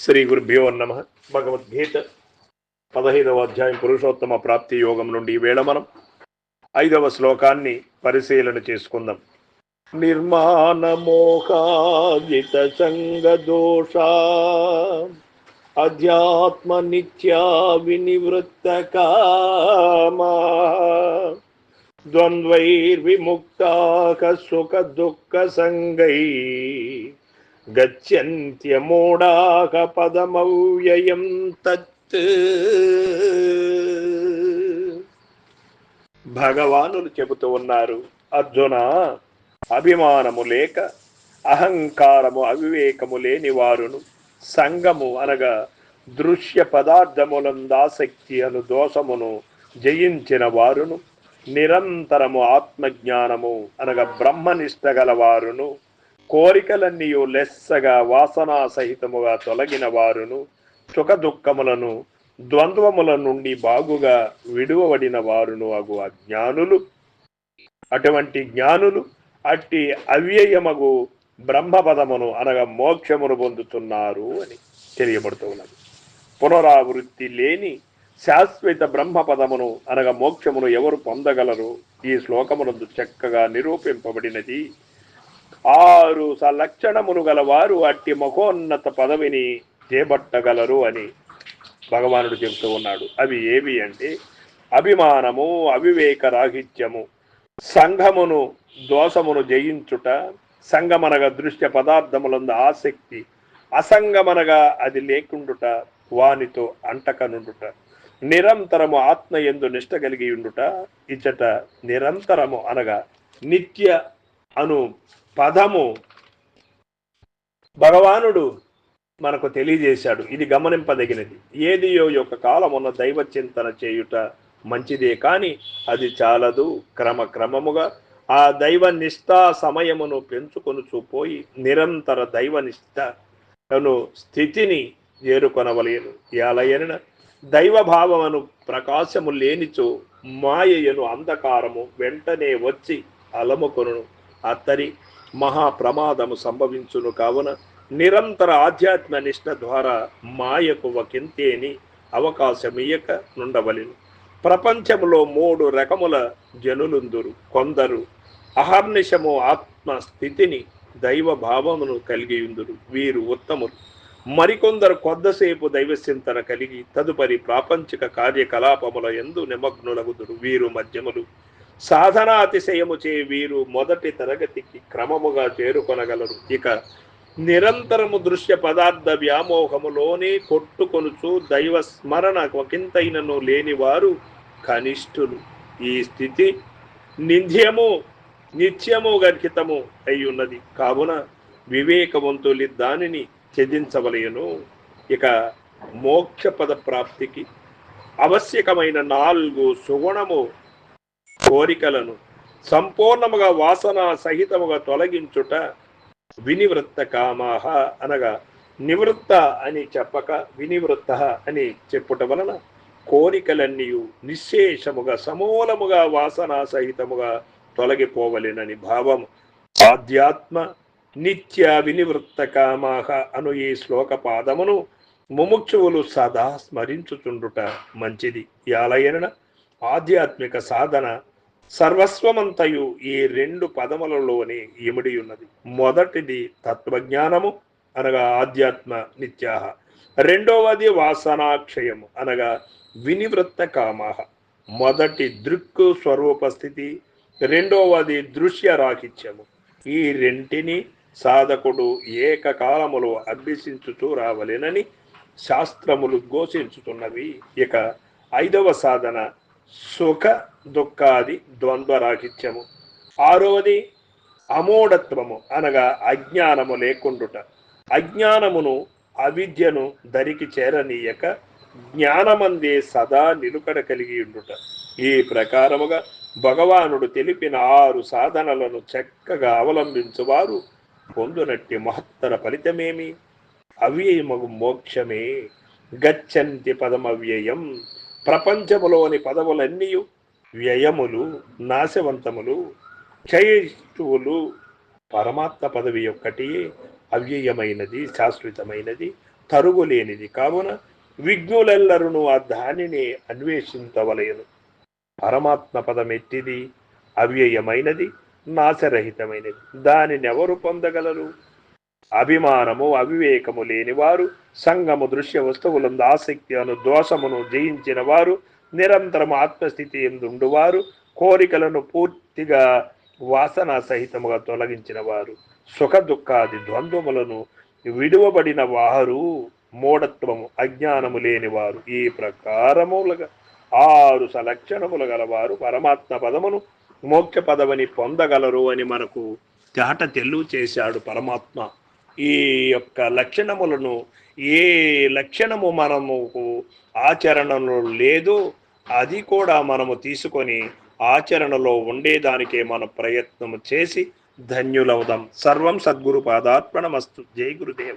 శ్రీ గురుభ్యో నమ. భగవద్గీత పదహైదవ అధ్యాయం పురుషోత్తమ ప్రాప్తి యోగం నుండి ఈవేళ మనం ఐదవ శ్లోకాన్ని పరిశీలన చేసుకుందాం. నిర్మాణ మోహాజిత సంగ దోష అధ్యాత్మ నిత్యా వినివృత్త కామా ద్వంద్వైర్విముక్తాక సుఖ దుఃఖ సంగై గచ్చంత్యమూఢాక పదమవ్యయం తత్. భగవానులు చెబుతూ ఉన్నారు అర్జున అభిమానము లేక అహంకారము అవివేకము లేని వారును సంగము అనగా దృశ్య పదార్థములందాసక్తి అను దోషమును జయించిన వారును నిరంతరము ఆత్మజ్ఞానము అనగా బ్రహ్మనిష్ట గలవారును కోరికలన్నీయు లెస్సగా వాసనా సహితముగా తొలగిన వారును సుఖ దుఃఖములను ద్వంద్వముల నుండి బాగుగా విడువబడిన వారును అగు అజ్ఞానులు అటువంటి జ్ఞానులు అట్టి అవ్యయమగు బ్రహ్మపదమును అనగా మోక్షమును పొందుతున్నారు అని తెలియబడుతూ ఉన్నది. పునరావృత్తి లేని శాశ్వత బ్రహ్మపదమును అనగా మోక్షమును ఎవరు పొందగలరు? ఈ శ్లోకమునందు చక్కగా నిరూపింపబడినది ఆరు సలక్షణములు గలవారు అట్టి మహోన్నత పదవిని చేపట్టగలరు అని భగవానుడు చెబుతూ ఉన్నాడు. అవి ఏవి అంటే అభిమానము అవివేక రాహిత్యము. సంఘమును దోషమును జయించుట సంగమనగా దృశ్య పదార్థములందు ఆసక్తి అసంగమనగా అది లేకుండుట వానితో అంటకనుండుట నిరంతరము ఆత్మ ఎందు నిష్ట కలిగి ఉండుట ఇచ్చట నిరంతరము అనగా నిత్య అను పదము భగవానుడు మనకు తెలియజేశాడు. ఇది గమనింపదగినది. ఏదియో యొక్క కాలమున్న దైవ చింతన చేయుట మంచిదే కానీ అది చాలదు. క్రమక్రమముగా ఆ దైవ నిష్ఠా సమయమును పెంచుకొని పోయి నిరంతర దైవ నిష్ఠను స్థితిని చేరుకొనవలేను ఎలయన దైవ భావమును ప్రకాశము లేనిచో మాయయను అంధకారము వెంటనే వచ్చి అలముకొను అత్తరి మహా ప్రమాదము సంభవించును కావున నిరంతర ఆధ్యాత్మ నిష్ట ద్వారా మాయకు ఒకంతేని అవకాశమియక నుండవలెను. ప్రపంచములో మూడు రకముల జనులుందురు. కొందరు అహర్నిశము ఆత్మ స్థితిని దైవ భావమును కలిగి ఉందురు వీరు ఉత్తములు. మరికొందరు కొద్దిసేపు దైవచింతన కలిగి తదుపరి ప్రాపంచిక కార్యకలాపముల ఎందు నిమగ్నులగుదురు. వీరు మధ్యములు సాధనాతిశయము చే వీరు మొదటి తరగతికి క్రమముగా చేరుకొనగలరు. ఇక నిరంతరము దృశ్య పదార్థ వ్యామోహములోనే కొట్టుకొనుచు దైవ స్మరణ ఒకంతైనను లేనివారు కనిష్ఠులు. ఈ స్థితి నింధ్యము నిత్యము గర్హితము అయి ఉన్నది కావున వివేకవంతులి దానిని త్యజించవలయను ఇక మోక్ష పద ప్రాప్తికి ఆవశ్యకమైన నాలుగు సుగుణము కోరికలను సంపూర్ణముగా వాసన సహితముగా తొలగించుట వినివృత్త కామాహ అనగా నివృత్త అని చెప్పక వినివృత్త అని చెప్పుట వలన కోరికలన్నీ నిశ్శేషముగా సమూలముగా వాసన సహితముగా తొలగిపోవలెనని భావం ఆధ్యాత్మ నిత్య వినివృత్త కామాహ అను ఈ శ్లోక పాదమును ముముక్షువులు సదా స్మరించుచుండుట మంచిది. యాలయన ఆధ్యాత్మిక సాధన సర్వస్వమంతయు ఈ రెండు పదములలోనే ఇమిడి ఉన్నది. మొదటిది తత్వజ్ఞానము అనగా ఆధ్యాత్మ నిత్యాహ. రెండవది వాసనాక్షయము అనగా వినివృత్త కామాహ. మొదటి దృక్కు స్వరూపస్థితి రెండవది దృశ్య రాహిత్యము. ఈ రెంటిని సాధకుడు ఏకకాలములో అభ్యసించుతూ రావలేనని శాస్త్రములు ఘోషించుతున్నవి. ఇక ఐదవ సాధన సుఖ దుఃఖాది ద్వంద్వ రాహిత్యము ఆరవది అమూఢత్వము అనగా అజ్ఞానము లేకుండుట. అజ్ఞానమును అవిద్యను దరికి చేరనీయక జ్ఞానమందే సదా నిలుకడ కలిగి ఉండుట ఈ ప్రకారముగా భగవానుడు తెలిపిన ఆరు సాధనలను చక్కగా అవలంబించువారు పొందునట్టి మహత్తర ఫలితమేమి? అవ్యయమగు మోక్షమే. గచ్చంతి పదమవ్యయం. ప్రపంచములోని పదవులన్నీ వ్యయములు నాశవంతములు క్షయిష్ఠువులు పరమాత్మ పదవి ఒక్కటి అవ్యయమైనది శాశ్వతమైనది తరుగులేనిది. కావున విఘ్నులెల్లరును ఆ దానిని అన్వేషించవలయను పరమాత్మ పదం ఎట్టిది అవ్యయమైనది నాశరహితమైనది. దానిని ఎవరు పొందగలరు? అభిమానము అవివేకము లేనివారు సంగము దృశ్య వస్తువులందు ఆసక్తి అను దోషమును జయించిన వారు నిరంతరం ఆత్మస్థితి ఎందుండువారు కోరికలను పూర్తిగా వాసన సహితముగా తొలగించిన వారు సుఖ దుఃఖాది ద్వంద్వములను విడువబడిన వారు మూఢత్వము అజ్ఞానము లేనివారు. ఈ ప్రకారములుగా ఆరు సలక్షణములు గలవారు పరమాత్మ పదమును మోక్ష పదవిని పొందగలరు అని మనకు చాట తెల్లు చేశాడు పరమాత్మ. ఈ యొక్క లక్షణములను ఏ లక్షణము మనము ఆచరణలో లేదో అది కూడా మనము తీసుకొని ఆచరణలో ఉండేదానికే మన ప్రయత్నము చేసి ధన్యులవుదాం. సర్వం సద్గురు పాదార్పణమస్తు. జై గురుదేవ.